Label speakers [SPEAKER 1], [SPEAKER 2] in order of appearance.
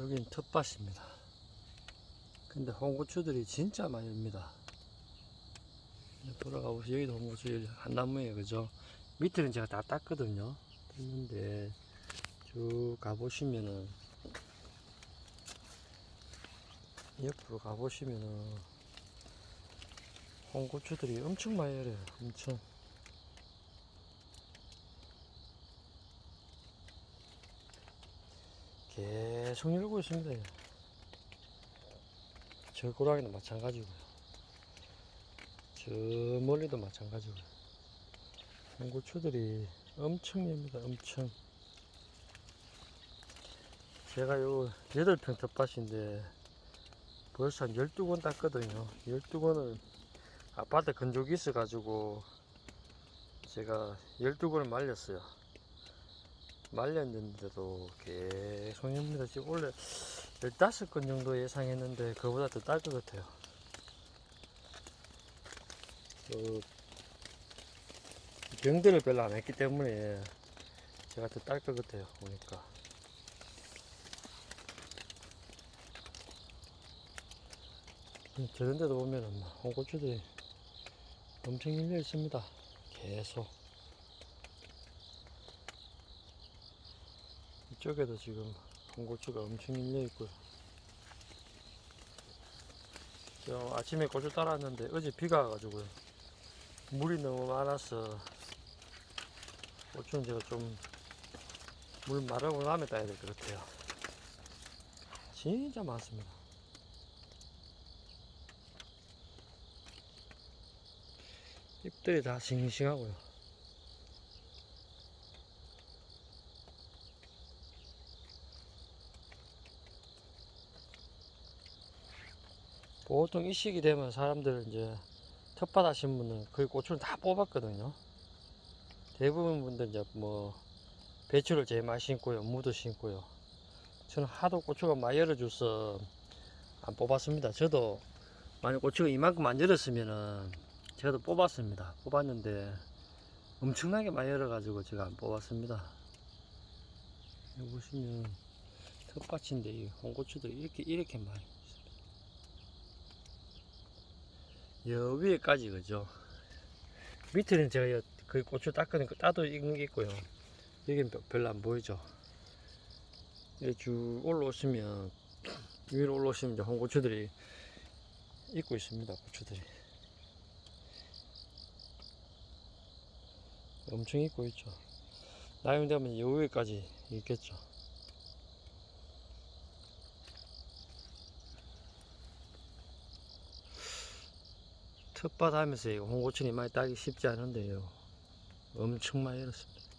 [SPEAKER 1] 여긴 텃밭입니다. 근데 홍고추들이 진짜 많이 옵니다. 돌아가 보세요. 여기도 홍고추 한 나무예요. 그죠? 밑에는 제가 다 땄거든요. 땄는데 쭉 가보시면은 옆으로 가보시면은 홍고추들이 엄청 많이 열어요. 엄청. 계속 열고 있습니다. 이거. 저 고랑이도 마찬가지고요. 저 멀리도 마찬가지고요. 홍고추들이 엄청 엽니다. 엄청. 제가 요 8평 텃밭인데 벌써 한 12권 땄거든요. 12권을 아파트 건조기 있어가지고 제가 12권을 말렸어요. 말렸는데도 계속 엽니다. 지금 원래 15건 정도 예상했는데 그보다 더 딸 것 같아요. 그 병들을 별로 안 했기 때문에 제가 더 딸 것 같아요. 보니까. 저런 데도 보면은 막 홍고추들이 엄청 열려 있습니다. 계속. 이쪽에도 지금 홍고추가 엄청 열려 있고요. 저 아침에 고추 따랐는데 어제 비가 와가지고요. 물이 너무 많아서 고추는 제가 좀 물 마르고 나면 따야 될 것 같아요. 진짜 많습니다. 잎들이 다 싱싱하고요. 보통 이 시기 되면 사람들 이제 텃밭 하신 분은 거의 고추를 다 뽑았거든요. 대부분 분들 이제 뭐 배추를 제일 많이 심고요. 무도 심고요. 저는 하도 고추가 많이 열어줘서 안 뽑았습니다. 저도 만약 고추가 이만큼 안 열었으면은 제가 도 뽑았습니다. 뽑았는데 엄청나게 많이 열어가지고 제가 안 뽑았습니다. 여기 보시면 텃밭인데 이 홍고추들이 이렇게 이렇게 많이 있습니다. 여 위에까지 그죠? 밑에는 제가 여- 거의 고추 닦으니까 따도 익은 게 있고요. 여긴 별- 별로 안 보이죠? 여기 쭉 올라오시면 위로 올라오시면 이제 홍고추들이 익고 있습니다. 고추들이. 엄청 익고 있죠. 나이 되면 요 위에까지 있겠죠. 텃밭 하면서 이 홍고추니 많이 따기 쉽지 않은데요. 엄청 많이 열었습니다.